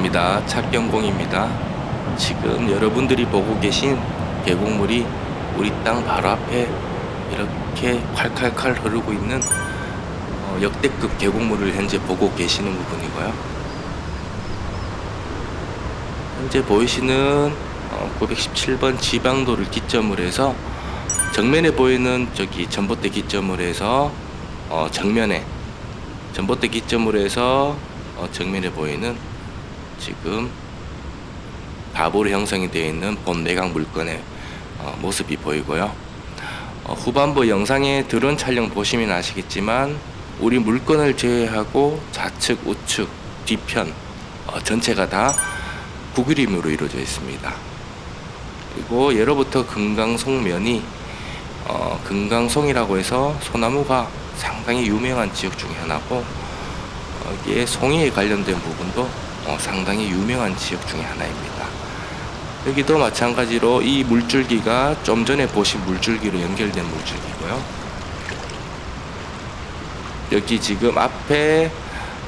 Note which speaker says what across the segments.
Speaker 1: 반갑습니다. 착경공입니다. 지금 여러분들이 보고 계신 계곡물이 우리 땅 바로 앞에 이렇게 칼칼칼 흐르고 있는 어, 역대급 계곡물을 현재 보고 계시는 부분이고요. 현재 보이시는 어, 917번 지방도를 기점으로 해서 정면에 보이는 저기 전봇대 기점으로 해서 어, 정면에 전봇대 기점으로 해서 어, 정면에 보이는 지금 가보로 형성이 되어 있는 본 내각 물건의 어, 모습이 보이고요. 어, 후반부 영상에 드론 촬영 보시면 아시겠지만 우리 물건을 제외하고 좌측, 우측, 뒤편 어, 전체가 다 구그림으로 이루어져 있습니다. 그리고 예로부터 금강송면이 어, 금강송이라고 해서 소나무가 상당히 유명한 지역 중에 하나고 여기에 송이에 관련된 부분도 어, 상당히 유명한 지역 중에 하나입니다. 여기도 마찬가지로 이 물줄기가 좀 전에 보신 물줄기로 연결된 물줄기고요. 여기 지금 앞에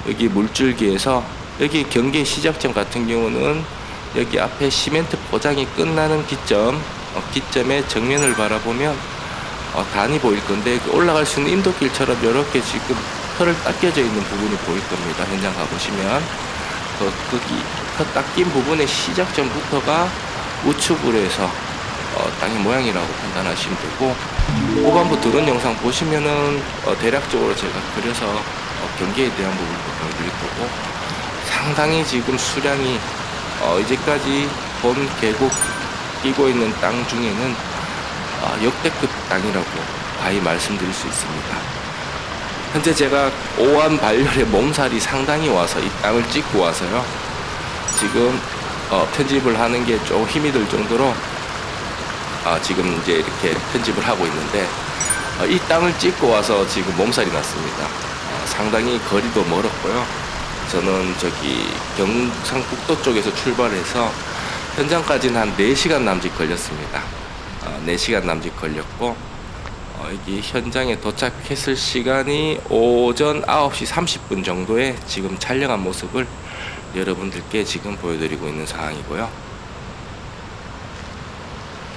Speaker 1: 여기 물줄기에서 여기 경계 시작점 같은 경우는 여기 앞에 시멘트 포장이 끝나는 기점 어, 기점의 정면을 바라보면 어, 단이 보일 건데 그 올라갈 수 있는 인도길처럼 이렇게 지금 털을 닦여져 있는 부분이 보일 겁니다. 현장 가보시면 그 닦인 부분의 시작점부터가 우측으로 해서 어, 땅의 모양이라고 판단하시면 되고 후반부 드론 영상 보시면은 어, 대략적으로 제가 그려서 어, 경계에 대한 부분도 보여드릴 거고 상당히 지금 수량이 어, 이제까지 본 계곡 끼고 있는 땅 중에는 어, 역대급 땅이라고 바이 말씀드릴 수 있습니다. 현재 제가 오한 발열의 몸살이 상당히 와서 이 땅을 찍고 와서요. 지금 어, 편집을 하는 게 좀 힘이 들 정도로 아, 지금 이제 이렇게 편집을 하고 있는데 어, 이 땅을 찍고 와서 지금 몸살이 났습니다. 어, 상당히 거리도 멀었고요. 저는 저기 경상북도 쪽에서 출발해서 현장까지는 한 4시간 남짓 걸렸습니다. 어, 4시간 남짓 걸렸고 어, 여기 현장에 도착했을 시간이 오전 9시 30분 정도에 지금 촬영한 모습을 여러분들께 지금 보여드리고 있는 상황이고요.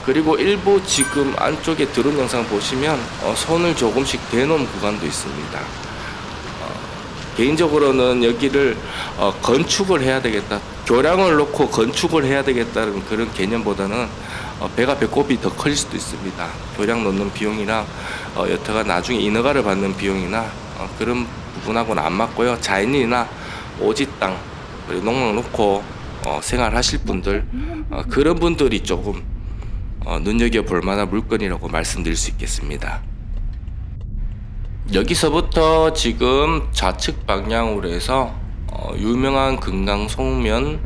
Speaker 1: 그리고 일부 지금 안쪽에 드론 영상 보시면 어, 손을 조금씩 대놓은 구간도 있습니다. 어, 개인적으로는 여기를 어, 건축을 해야 되겠다. 교량을 놓고 건축을 해야 되겠다는 그런 개념보다는 어, 배가 배꼽이 더 커질 수도 있습니다. 교량 놓는 비용이나 어, 여태가 나중에 인허가를 받는 비용이나 어, 그런 부분하고는 안 맞고요. 자연이나 오지 땅 그리고 농막 놓고 어, 생활하실 분들 어, 그런 분들이 조금 어, 눈여겨 볼 만한 물건이라고 말씀드릴 수 있겠습니다. 여기서부터 지금 좌측 방향으로 해서 어, 유명한 금강 송면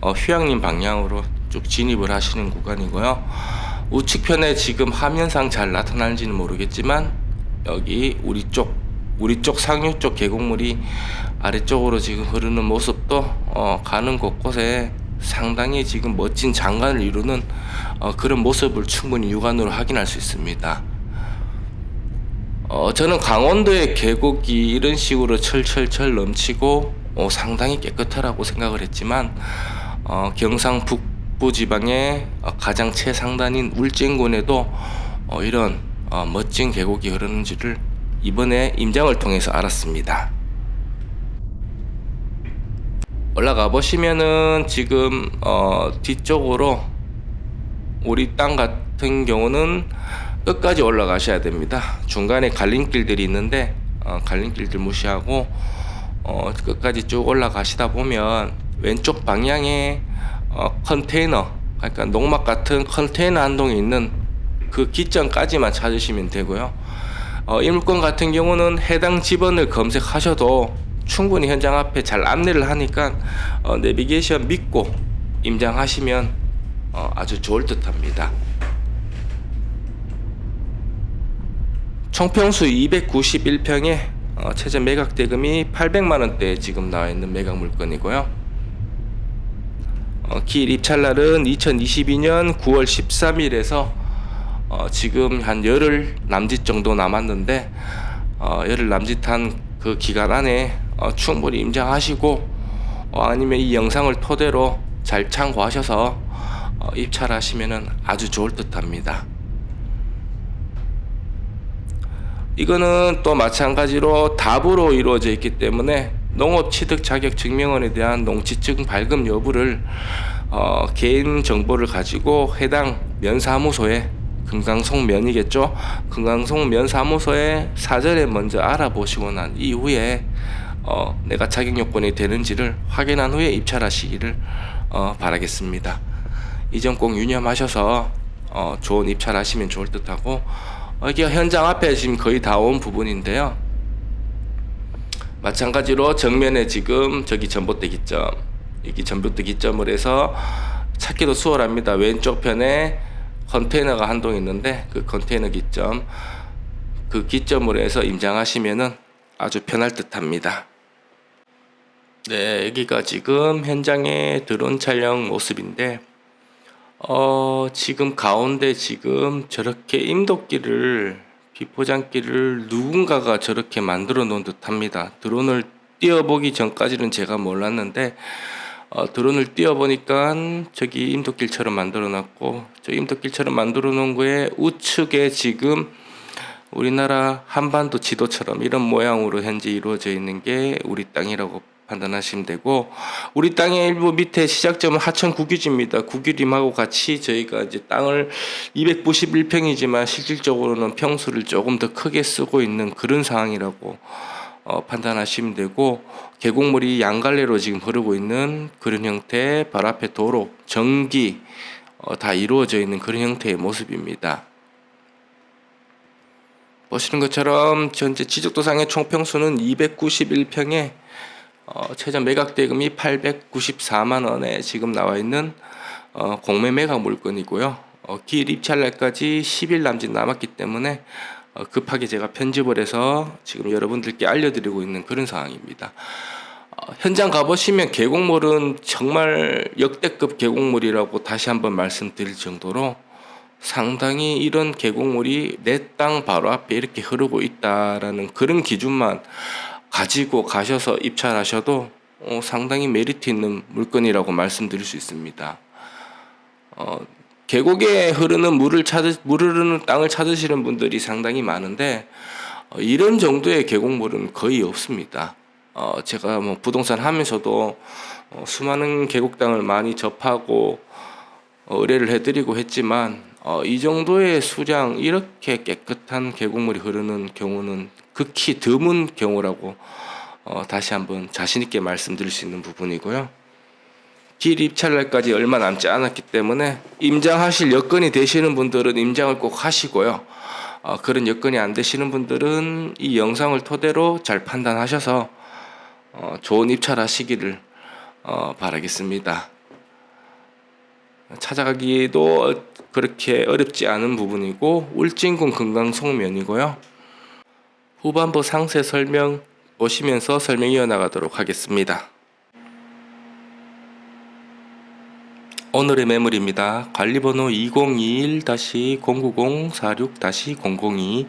Speaker 1: 어, 휴양림 방향으로 쭉 진입을 하시는 구간이고요. 우측편에 지금 화면상 잘 나타나는지는 모르겠지만 여기 우리 쪽 우리 쪽 상류 쪽 계곡물이 아래쪽으로 지금 흐르는 모습도 어, 가는 곳곳에 상당히 지금 멋진 장관을 이루는 어, 그런 모습을 충분히 육안으로 확인할 수 있습니다. 어, 저는 강원도의 계곡이 이런 식으로 철철철 넘치고 어, 상당히 깨끗하라고 생각을 했지만 어, 경상 북 부 지방의 어, 가장 최상단인 울진군에도 어, 이런 어, 멋진 계곡이 흐르는지를 이번에 임장을 통해서 알았습니다. 올라가 보시면은 지금 어, 뒤쪽으로 우리 땅 같은 경우는 끝까지 올라가셔야 됩니다. 중간에 갈림길들이 있는데 어, 갈림길들 무시하고 어, 끝까지 쭉 올라가시다 보면 왼쪽 방향에 어, 컨테이너 그러니까 농막 같은 컨테이너 한 동이 있는 그 기점까지만 찾으시면 되고요. 어, 이 물건 같은 경우는 해당 집원을 검색하셔도 충분히 현장 앞에 잘 안내를 하니까 어, 내비게이션 믿고 임장하시면 어, 아주 좋을 듯합니다. 총평수 291평에 어, 최저 매각 대금이 800만 원대에 지금 나와 있는 매각 물건이고요. 어, 길 입찰날은 2022년 9월 13일에서 어, 지금 한 열흘 남짓 정도 남았는데 어, 열흘 남짓한 그 기간 안에 어, 충분히 임장하시고 어, 아니면 이 영상을 토대로 잘 참고하셔서 어, 입찰하시면 아주 좋을 듯합니다. 이거는 또 마찬가지로 답으로 이루어져 있기 때문에 농업 취득 자격 증명원에 대한 농지증 발급 여부를 어, 개인 정보를 가지고 해당 면사무소에 금강송 면이겠죠. 금강송 면 사무소에 사전에 먼저 알아보시고 난 이후에 어, 내가 자격 요건이 되는지를 확인한 후에 입찰하시기를 어, 바라겠습니다. 이 점 꼭 유념하셔서 어, 좋은 입찰하시면 좋을 듯하고 어, 이게 현장 앞에 지금 거의 다 온 부분인데요. 마찬가지로 정면에 지금 저기 전봇대 기점 여기 전봇대 기점을 해서 찾기도 수월합니다. 왼쪽 편에 컨테이너가 한 동 있는데 그 컨테이너 기점 그 기점으로 해서 임장하시면은 아주 편할 듯합니다. 네, 여기가 지금 현장에 드론 촬영 모습인데 어, 지금 가운데 지금 저렇게 임도끼를 비포장기를 누군가가 저렇게 만들어 놓은 듯 합니다. 드론을 띄워보기 전까지는 제가 몰랐는데 어, 드론을 띄워보니까 저기 임도길처럼 만들어 놨고 저 임도길처럼 만들어 놓은 거에 우측에 지금 우리나라 한반도 지도처럼 이런 모양으로 현재 이루어져 있는 게 우리 땅이라고 판단하시면 되고 우리 땅의 일부 밑에 시작점은 하천 국유지입니다. 국유림하고 같이 저희가 이제 땅을 291평이지만 실질적으로는 평수를 조금 더 크게 쓰고 있는 그런 상황이라고 어, 판단하시면 되고 계곡물이 양갈래로 지금 흐르고 있는 그런 형태 발 앞에 도로 전기 어, 다 이루어져 있는 그런 형태의 모습입니다. 보시는 것처럼 현재 지적도상의 총평수는 291평에 어, 최저 매각 대금이 894만 원에 지금 나와 있는 어, 공매 매각 물건이고요. 어, 기일 입찰 날까지 10일 남짓 남았기 때문에 어, 급하게 제가 편집을 해서 지금 여러분들께 알려드리고 있는 그런 상황입니다. 어, 현장 가보시면 계곡물은 정말 역대급 계곡물이라고 다시 한번 말씀드릴 정도로 상당히 이런 계곡물이 내 땅 바로 앞에 이렇게 흐르고 있다라는 그런 기준만 가지고 가셔서 입찰하셔도 어, 상당히 메리트 있는 물건이라고 말씀드릴 수 있습니다. 어, 계곡에 흐르는 물을 찾으 물 흐르는 땅을 찾으시는 분들이 상당히 많은데 어, 이런 정도의 계곡물은 거의 없습니다. 어, 제가 뭐 부동산 하면서도 어, 수많은 계곡 땅을 많이 접하고 어, 의뢰를 해드리고 했지만 어, 이 정도의 수량 이렇게 깨끗한 계곡물이 흐르는 경우는 극히 드문 경우라고 어, 다시 한번 자신 있게 말씀드릴 수 있는 부분이고요. 길 입찰 날까지 얼마 남지 않았기 때문에 임장하실 여건이 되시는 분들은 임장을 꼭 하시고요. 어, 그런 여건이 안 되시는 분들은 이 영상을 토대로 잘 판단하셔서 어, 좋은 입찰하시기를 어, 바라겠습니다. 찾아가기도 그렇게 어렵지 않은 부분이고 울진군 금강송면이고요. 후반부 상세 설명 보시면서 설명 이어나가도록 하겠습니다. 오늘의 매물입니다. 관리번호 2021-090-46-002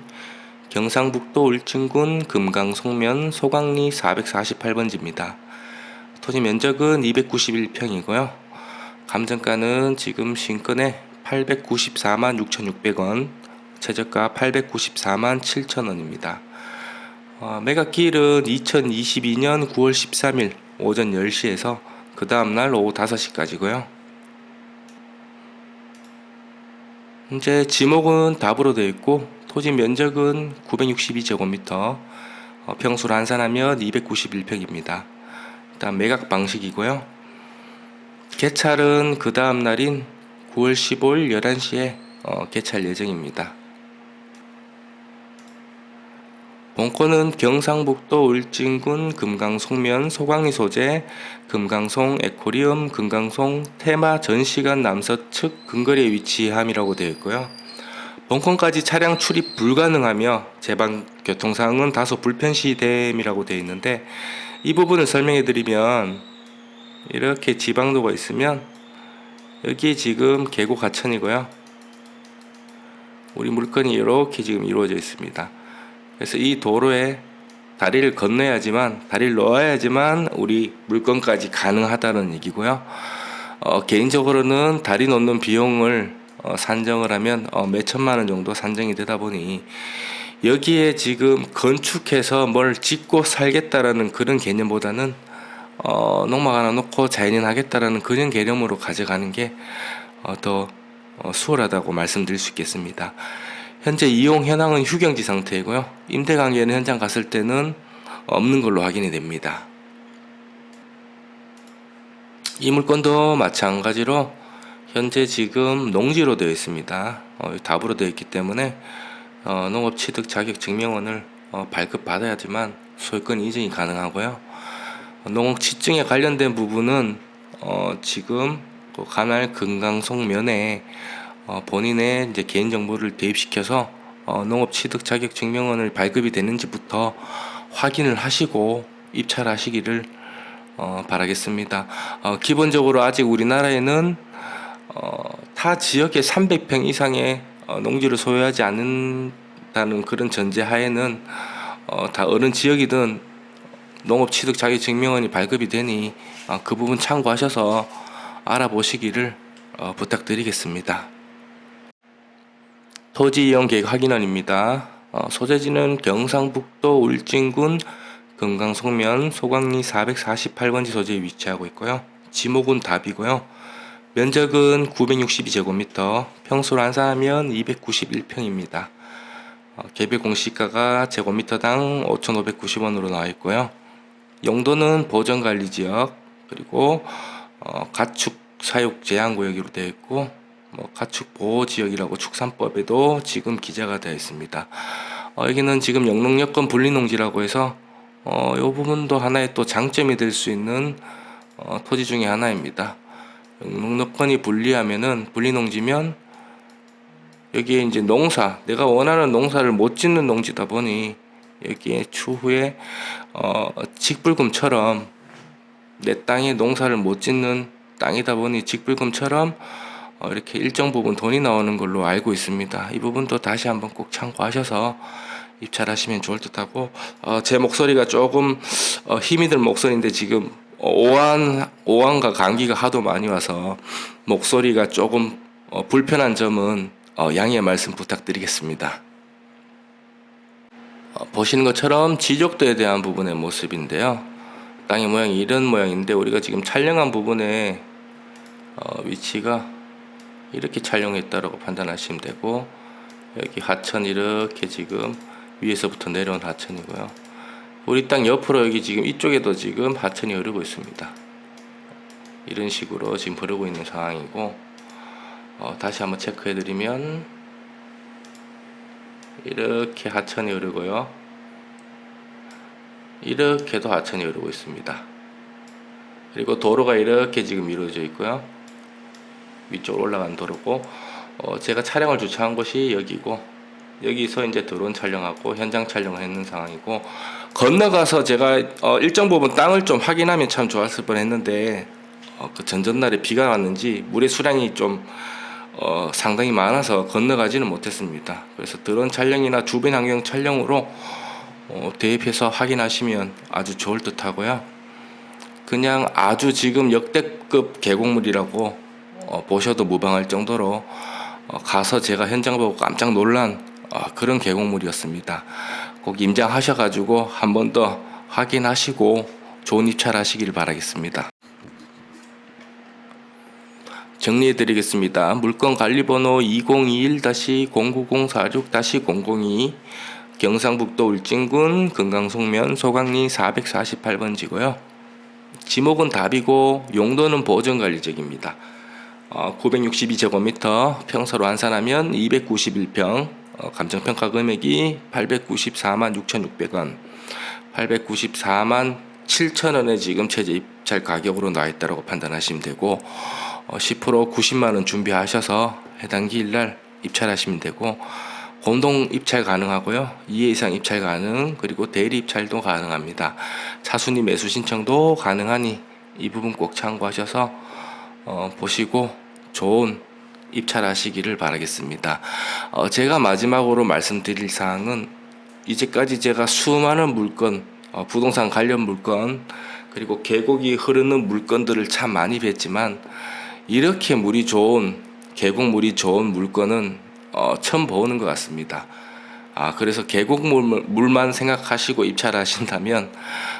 Speaker 1: 경상북도 울진군 금강송면 소강리 448번지입니다. 토지 면적은 291평이고요. 감정가는 지금 신건에 894만 6,600원, 최저가 894만 7천원입니다. 어, 매각기일은 2022년 9월 13일 오전 10시에서 그 다음날 오후 5시까지고요. 현재 지목은 답으로 되어 있고 토지 면적은 962제곱미터, 어, 평수를 환산하면 291평입니다. 일단 매각 방식이고요. 개찰은 그 다음 날인 9월 15일 11시에 어, 개찰 예정입니다. 본권은 경상북도 울진군 금강 송면 소강리 소재 금강송 에코리움 금강송 테마 전시관 남서측 근거리에 위치함이라고 되어 있고요. 본권까지 차량 출입 불가능하며 제방 교통상은 다소 불편시됨이라고 되어 있는데 이 부분을 설명해 드리면 이렇게 지방도가 있으면 여기 지금 계곡 하천이고요. 우리 물건이 이렇게 지금 이루어져 있습니다. 그래서 이 도로에 다리를 건너야지만 다리를 놓아야지만 우리 물건까지 가능하다는 얘기고요. 어, 개인적으로는 다리 놓는 비용을 어, 산정을 하면 어, 몇 천만 원 정도 산정이 되다 보니 여기에 지금 건축해서 뭘 짓고 살겠다라는 그런 개념보다는 어, 농막 하나 놓고 자연인 하겠다라는 그런 개념으로 가져가는 게 어, 더 어, 수월하다고 말씀드릴 수 있겠습니다. 현재 이용 현황은 휴경지 상태이고요. 임대 관계는 현장 갔을 때는 없는 걸로 확인이 됩니다. 이 물건도 마찬가지로 현재 지금 농지로 되어 있습니다. 어, 답으로 되어 있기 때문에 어, 농업 취득 자격 증명원을 어, 발급 받아야지만 소유권 이전이 가능하고요. 어, 농업 취증에 관련된 부분은 어, 지금 그 관할 금강송 면에 어, 본인의 이제 개인 정보를 대입시켜서 어, 농업 취득 자격 증명원을 발급이 되는지부터 확인을 하시고 입찰 하시기를 어, 바라겠습니다. 어, 기본적으로 아직 우리나라에는 어, 타 지역의 300평 이상의 어, 농지를 소유하지 않는다는 그런 전제 하에는 어, 다 어느 지역이든 농업 취득 자격 증명원이 발급이 되니 어, 그 부분 참고하셔서 알아보시기를 어, 부탁드리겠습니다. 토지 이용 계획 확인원입니다. 어, 소재지는 경상북도 울진군 금강송면 소광리 448번지 소재에 위치하고 있고요. 지목은 답이고요. 면적은 962제곱미터, 평수로 환산하면 291평입니다. 어, 개별 공시가가 제곱미터당 5,590원으로 나와 있고요. 용도는 보전관리지역 그리고 어, 가축 사육 제한 구역으로 되어 있고 뭐 가축 보호 지역이라고 축산법에도 지금 기재가 되어 있습니다. 어, 여기는 지금 영농여건 분리농지라고 해서 어, 이 부분도 하나의 또 장점이 될 수 있는 어, 토지 중에 하나입니다. 영농여건이 분리하면은 분리농지면 여기에 이제 농사 내가 원하는 농사를 못 짓는 농지다 보니 여기에 추후에 어, 직불금처럼 내 땅에 농사를 못 짓는 땅이다 보니 직불금처럼 어, 이렇게 일정 부분 돈이 나오는 걸로 알고 있습니다. 이 부분도 다시 한번 꼭 참고하셔서 입찰하시면 좋을 듯하고 어, 제 목소리가 조금 어, 힘이 들 목소리인데 지금 오한 오한과 감기가 하도 많이 와서 목소리가 조금 어, 불편한 점은 어, 양해 말씀 부탁드리겠습니다. 어, 보시는 것처럼 지적도에 대한 부분의 모습인데요. 땅의 모양이 이런 모양인데 우리가 지금 촬영한 부분의 어, 위치가 이렇게 촬영했다라고 판단하시면 되고 여기 하천 이렇게 지금 위에서부터 내려온 하천이고요. 우리 땅 옆으로 여기 지금 이쪽에도 지금 하천이 흐르고 있습니다. 이런 식으로 지금 흐르고 있는 상황이고 어, 다시 한번 체크해 드리면 이렇게 하천이 흐르고요. 이렇게도 하천이 흐르고 있습니다. 그리고 도로가 이렇게 지금 이루어져 있고요. 위쪽으로 올라간 도로고 어, 제가 촬영을 주차한 곳이 여기고 여기서 이제 드론 촬영하고 현장 촬영을 했는 상황이고 건너가서 제가 어, 일정 부분 땅을 좀 확인하면 참 좋았을 뻔했는데 어, 그 전전날에 비가 왔는지 물의 수량이 좀 어, 상당히 많아서 건너가지는 못했습니다. 그래서 드론 촬영이나 주변 환경 촬영으로 어, 대입해서 확인하시면 아주 좋을 듯 하고요. 그냥 아주 지금 역대급 계곡물이라고 어, 보셔도 무방할 정도로 어, 가서 제가 현장 보고 깜짝 놀란 어, 그런 계곡물이었습니다. 꼭 임장하셔가지고 한 번 더 확인하시고 좋은 입찰하시길 바라겠습니다. 정리해드리겠습니다. 물건 관리번호 2021-09046-002 경상북도 울진군 금강송면 소강리 448번지고요. 지목은 답이고 용도는 보전관리적입니다. 어, 962제곱미터 평소로 환산하면 291평 어, 감정평가 금액이 894만 6,600원 894만 7천원에 지금 최저 입찰 가격으로 나와 있다고 판단하시면 되고 어, 10% 90만 원 준비하셔서 해당 기일날 입찰하시면 되고 공동 입찰 가능하고요. 2회 이상 입찰 가능 그리고 대리 입찰도 가능합니다. 차순위 매수 신청도 가능하니 이 부분 꼭 참고하셔서 어, 보시고 좋은 입찰하시기를 바라겠습니다. 어, 제가 마지막으로 말씀드릴 사항은 이제까지 제가 수많은 물건, 어, 부동산 관련 물건, 그리고 계곡이 흐르는 물건들을 참 많이 뵀지만 이렇게 물이 좋은 계곡 물이 좋은 물건은 어, 처음 보는 것 같습니다. 아 그래서 계곡 물, 물만 생각하시고 입찰 하신다면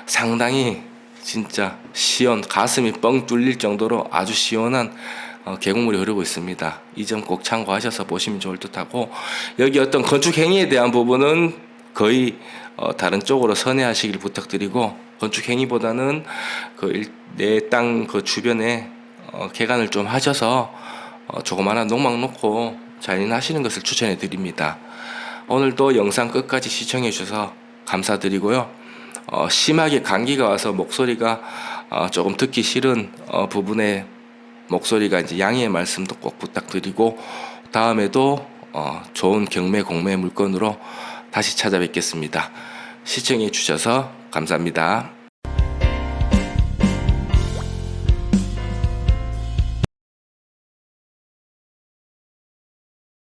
Speaker 1: 상당히 진짜 시원 가슴이 뻥 뚫릴 정도로 아주 시원한 어, 계곡물이 흐르고 있습니다. 이 점 꼭 참고하셔서 보시면 좋을 듯하고 여기 어떤 건축 행위에 대한 부분은 거의 어, 다른 쪽으로 선회하시길 부탁드리고 건축 행위보다는 그 내 땅그 주변에 어, 개간을 좀 하셔서 어, 조그마한 농막 놓고 자연하시는 것을 추천해 드립니다. 오늘도 영상 끝까지 시청해 주셔서 감사드리고요. 어, 심하게 감기가 와서 목소리가 어, 조금 듣기 싫은 어, 부분에 목소리가 이제 양해의 말씀도 꼭 부탁드리고 다음에도 어, 좋은 경매 공매 물건으로 다시 찾아뵙겠습니다. 시청해 주셔서 감사합니다.